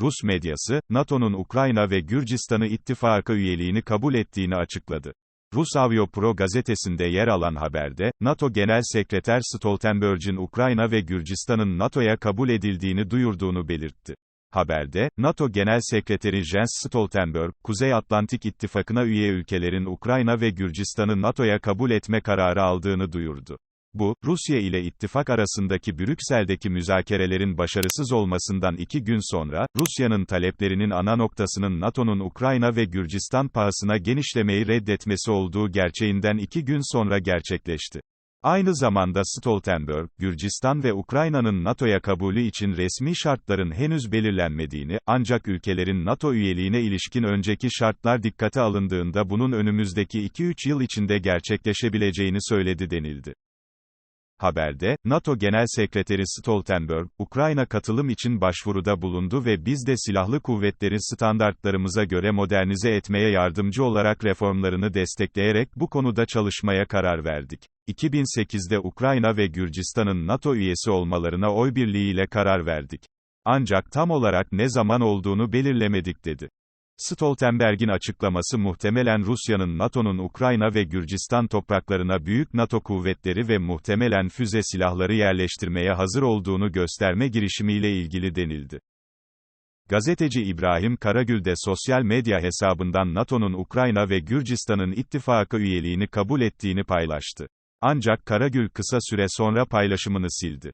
Rus medyası, NATO'nun Ukrayna ve Gürcistan'ı ittifaka üyeliğini kabul ettiğini açıkladı. Rus Avyopro gazetesinde yer alan haberde, NATO Genel Sekreter Stoltenberg'in Ukrayna ve Gürcistan'ın NATO'ya kabul edildiğini duyurduğunu belirtti. Haberde, NATO Genel Sekreteri Jens Stoltenberg, Kuzey Atlantik İttifakı'na üye ülkelerin Ukrayna ve Gürcistan'ı NATO'ya kabul etme kararı aldığını duyurdu. Bu, Rusya ile ittifak arasındaki Brüksel'deki müzakerelerin başarısız olmasından iki gün sonra, Rusya'nın taleplerinin ana noktasının NATO'nun Ukrayna ve Gürcistan pahasına genişlemeyi reddetmesi olduğu gerçeğinden iki gün sonra gerçekleşti. Aynı zamanda Stoltenberg, Gürcistan ve Ukrayna'nın NATO'ya kabulü için resmi şartların henüz belirlenmediğini, ancak ülkelerin NATO üyeliğine ilişkin önceki şartlar dikkate alındığında bunun önümüzdeki 2-3 yıl içinde gerçekleşebileceğini söyledi denildi. Haberde, NATO Genel Sekreteri Stoltenberg, Ukrayna katılım için başvuruda bulundu ve biz de silahlı kuvvetleri standartlarımıza göre modernize etmeye yardımcı olarak reformlarını destekleyerek bu konuda çalışmaya karar verdik. 2008'de Ukrayna ve Gürcistan'ın NATO üyesi olmalarına oy birliğiyle karar verdik. Ancak tam olarak ne zaman olduğunu belirlemedik dedi. Stoltenberg'in açıklaması muhtemelen Rusya'nın NATO'nun Ukrayna ve Gürcistan topraklarına büyük NATO kuvvetleri ve muhtemelen füze silahları yerleştirmeye hazır olduğunu gösterme girişimiyle ilgili denildi. Gazeteci İbrahim Karagül de sosyal medya hesabından NATO'nun Ukrayna ve Gürcistan'ın ittifaka üyeliğini kabul ettiğini paylaştı. Ancak Karagül kısa süre sonra paylaşımını sildi.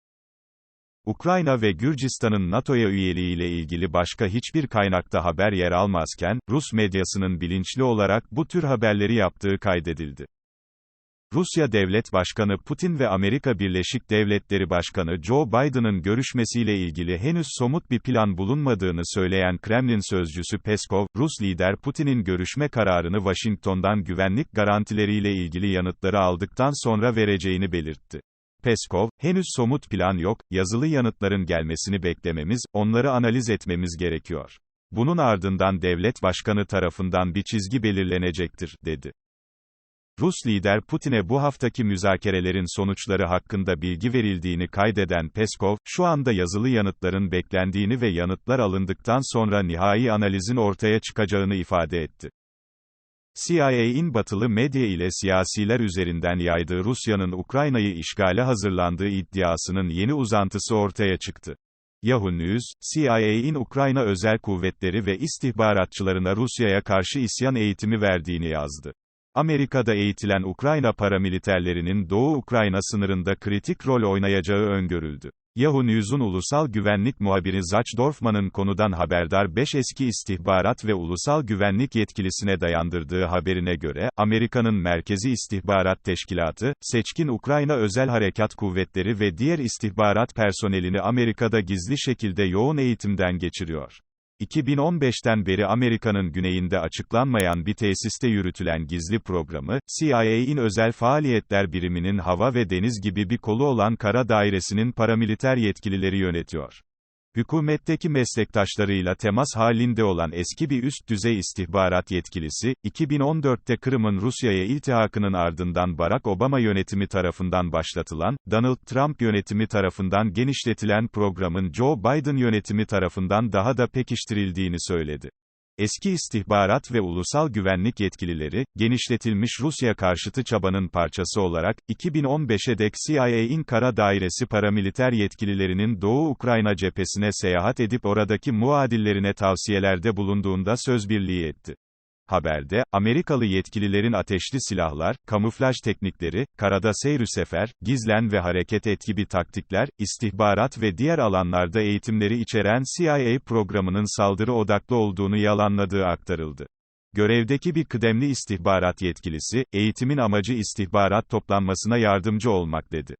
Ukrayna ve Gürcistan'ın NATO'ya üyeliğiyle ilgili başka hiçbir kaynakta haber yer almazken, Rus medyasının bilinçli olarak bu tür haberleri yaptığı kaydedildi. Rusya Devlet Başkanı Putin ve Amerika Birleşik Devletleri Başkanı Joe Biden'ın görüşmesiyle ilgili henüz somut bir plan bulunmadığını söyleyen Kremlin sözcüsü Peskov, Rus lider Putin'in görüşme kararını Washington'dan güvenlik garantileriyle ilgili yanıtları aldıktan sonra vereceğini belirtti. Peskov, henüz somut plan yok, yazılı yanıtların gelmesini beklememiz, onları analiz etmemiz gerekiyor. Bunun ardından devlet başkanı tarafından bir çizgi belirlenecektir, dedi. Rus lider Putin'e bu haftaki müzakerelerin sonuçları hakkında bilgi verildiğini kaydeden Peskov, şu anda yazılı yanıtların beklendiğini ve yanıtlar alındıktan sonra nihai analizin ortaya çıkacağını ifade etti. CIA'in batılı medya ile siyasiler üzerinden yaydığı Rusya'nın Ukrayna'yı işgale hazırlandığı iddiasının yeni uzantısı ortaya çıktı. Yahoo News, CIA'in Ukrayna özel kuvvetleri ve istihbaratçılarına Rusya'ya karşı isyan eğitimi verdiğini yazdı. Amerika'da eğitilen Ukrayna paramiliterlerinin Doğu Ukrayna sınırında kritik rol oynayacağı öngörüldü. Yahoo News'un ulusal güvenlik muhabiri Zach Dorfman'ın konudan haberdar 5 eski istihbarat ve ulusal güvenlik yetkilisine dayandırdığı haberine göre, Amerika'nın Merkezi İstihbarat Teşkilatı, seçkin Ukrayna Özel Harekat Kuvvetleri ve diğer istihbarat personelini Amerika'da gizli şekilde yoğun eğitimden geçiriyor. 2015'ten beri Amerika'nın güneyinde açıklanmayan bir tesiste yürütülen gizli programı, CIA'in özel faaliyetler biriminin hava ve deniz gibi bir kolu olan kara dairesinin paramiliter yetkilileri yönetiyor. Hükümetteki meslektaşlarıyla temas halinde olan eski bir üst düzey istihbarat yetkilisi, 2014'te Kırım'ın Rusya'ya iltihakının ardından Barack Obama yönetimi tarafından başlatılan, Donald Trump yönetimi tarafından genişletilen programın Joe Biden yönetimi tarafından daha da pekiştirildiğini söyledi. Eski istihbarat ve ulusal güvenlik yetkilileri, genişletilmiş Rusya karşıtı çabanın parçası olarak, 2015'e dek CIA'in kara dairesi paramiliter yetkililerinin Doğu Ukrayna cephesine seyahat edip oradaki muadillerine tavsiyelerde bulunduğunda söz birliği etti. Haberde, Amerikalı yetkililerin ateşli silahlar, kamuflaj teknikleri, karada seyrü sefer, gizlen ve hareket et gibi taktikler, istihbarat ve diğer alanlarda eğitimleri içeren CIA programının saldırı odaklı olduğunu yalanladığı aktarıldı. Görevdeki bir kıdemli istihbarat yetkilisi, eğitimin amacı istihbarat toplanmasına yardımcı olmak dedi.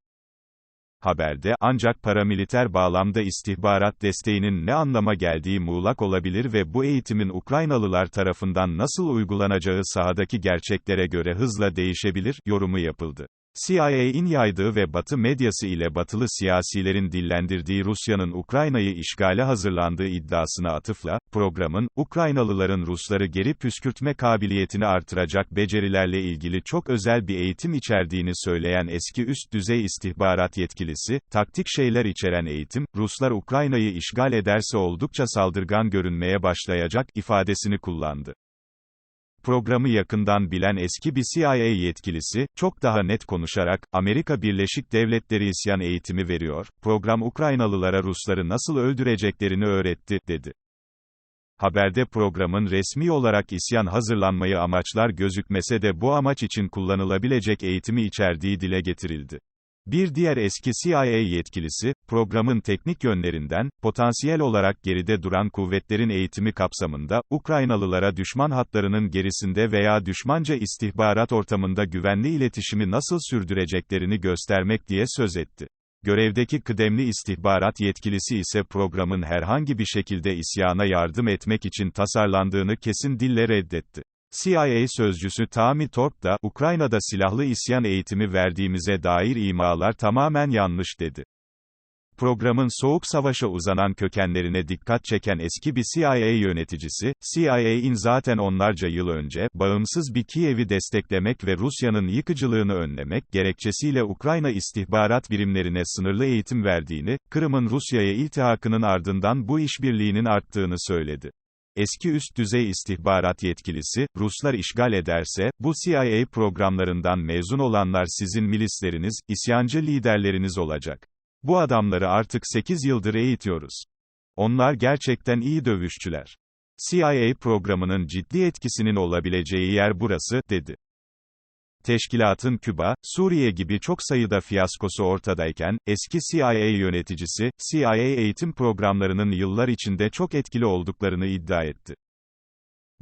Haberde, ancak paramiliter bağlamda istihbarat desteğinin ne anlama geldiği muğlak olabilir ve bu eğitimin Ukraynalılar tarafından nasıl uygulanacağı sahadaki gerçeklere göre hızla değişebilir, yorumu yapıldı. CIA'in yaydığı ve Batı medyası ile batılı siyasilerin dillendirdiği Rusya'nın Ukrayna'yı işgale hazırlandığı iddiasına atıfla, programın, Ukraynalıların Rusları geri püskürtme kabiliyetini artıracak becerilerle ilgili çok özel bir eğitim içerdiğini söyleyen eski üst düzey istihbarat yetkilisi, taktik şeyler içeren eğitim, Ruslar Ukrayna'yı işgal ederse oldukça saldırgan görünmeye başlayacak, ifadesini kullandı. Programı yakından bilen eski bir CIA yetkilisi, çok daha net konuşarak, Amerika Birleşik Devletleri isyan eğitimi veriyor, program Ukraynalılara Rusları nasıl öldüreceklerini öğretti, dedi. Haberde programın resmi olarak isyan hazırlanmayı amaçlar gözükmese de bu amaç için kullanılabilecek eğitimi içerdiği dile getirildi. Bir diğer eski CIA yetkilisi, programın teknik yönlerinden, potansiyel olarak geride duran kuvvetlerin eğitimi kapsamında, Ukraynalılara düşman hatlarının gerisinde veya düşmanca istihbarat ortamında güvenli iletişimi nasıl sürdüreceklerini göstermek diye söz etti. Görevdeki kıdemli istihbarat yetkilisi ise programın herhangi bir şekilde isyana yardım etmek için tasarlandığını kesin dille reddetti. CIA sözcüsü Tammy Torp da, Ukrayna'da silahlı isyan eğitimi verdiğimize dair imalar tamamen yanlış dedi. Programın soğuk savaşa uzanan kökenlerine dikkat çeken eski bir CIA yöneticisi, CIA'in zaten onlarca yıl önce, bağımsız bir Kiev'i desteklemek ve Rusya'nın yıkıcılığını önlemek, gerekçesiyle Ukrayna istihbarat birimlerine sınırlı eğitim verdiğini, Kırım'ın Rusya'ya iltihakının ardından bu işbirliğinin arttığını söyledi. Eski üst düzey istihbarat yetkilisi, Ruslar işgal ederse, bu CIA programlarından mezun olanlar sizin milisleriniz, isyancı liderleriniz olacak. Bu adamları artık 8 yıldır eğitiyoruz. Onlar gerçekten iyi dövüşçüler. CIA programının ciddi etkisinin olabileceği yer burası, dedi. Teşkilatın Küba, Suriye gibi çok sayıda fiyaskosu ortadayken, eski CIA yöneticisi, CIA eğitim programlarının yıllar içinde çok etkili olduklarını iddia etti.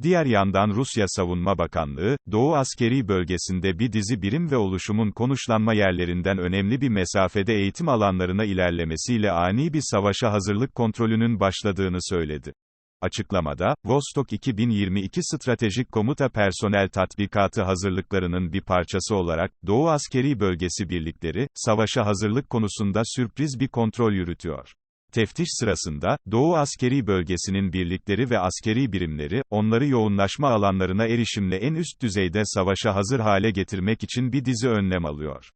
Diğer yandan Rusya Savunma Bakanlığı, Doğu Askeri Bölgesi'nde bir dizi birim ve oluşumun konuşlanma yerlerinden önemli bir mesafede eğitim alanlarına ilerlemesiyle ani bir savaşa hazırlık kontrolünün başladığını söyledi. Açıklamada, Vostok 2022 Stratejik Komuta Personel Tatbikatı hazırlıklarının bir parçası olarak, Doğu Askeri Bölgesi birlikleri, savaşa hazırlık konusunda sürpriz bir kontrol yürütüyor. Teftiş sırasında, Doğu Askeri Bölgesi'nin birlikleri ve askeri birimleri, onları yoğunlaşma alanlarına erişimle en üst düzeyde savaşa hazır hale getirmek için bir dizi önlem alıyor.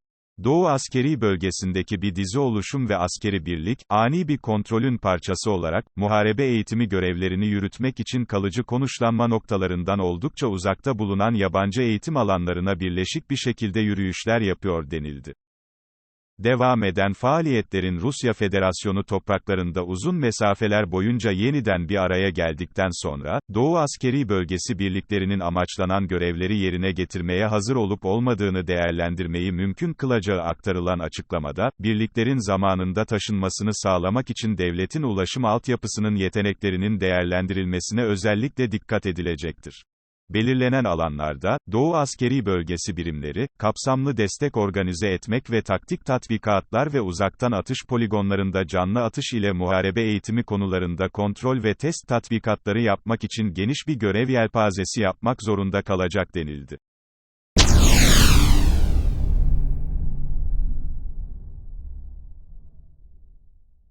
Doğu askeri bölgesindeki bir dizi oluşum ve askeri birlik, ani bir kontrolün parçası olarak, muharebe eğitimi görevlerini yürütmek için kalıcı konuşlanma noktalarından oldukça uzakta bulunan yabancı eğitim alanlarına birleşik bir şekilde yürüyüşler yapıyor denildi. Devam eden faaliyetlerin Rusya Federasyonu topraklarında uzun mesafeler boyunca yeniden bir araya geldikten sonra, Doğu Askeri Bölgesi birliklerinin amaçlanan görevleri yerine getirmeye hazır olup olmadığını değerlendirmeyi mümkün kılacağı aktarılan açıklamada, birliklerin zamanında taşınmasını sağlamak için devletin ulaşım altyapısının yeteneklerinin değerlendirilmesine özellikle dikkat edilecektir. Belirlenen alanlarda, Doğu Askeri Bölgesi birimleri, kapsamlı destek organize etmek ve taktik tatbikatlar ve uzaktan atış poligonlarında canlı atış ile muharebe eğitimi konularında kontrol ve test tatbikatları yapmak için geniş bir görev yelpazesi yapmak zorunda kalacak denildi.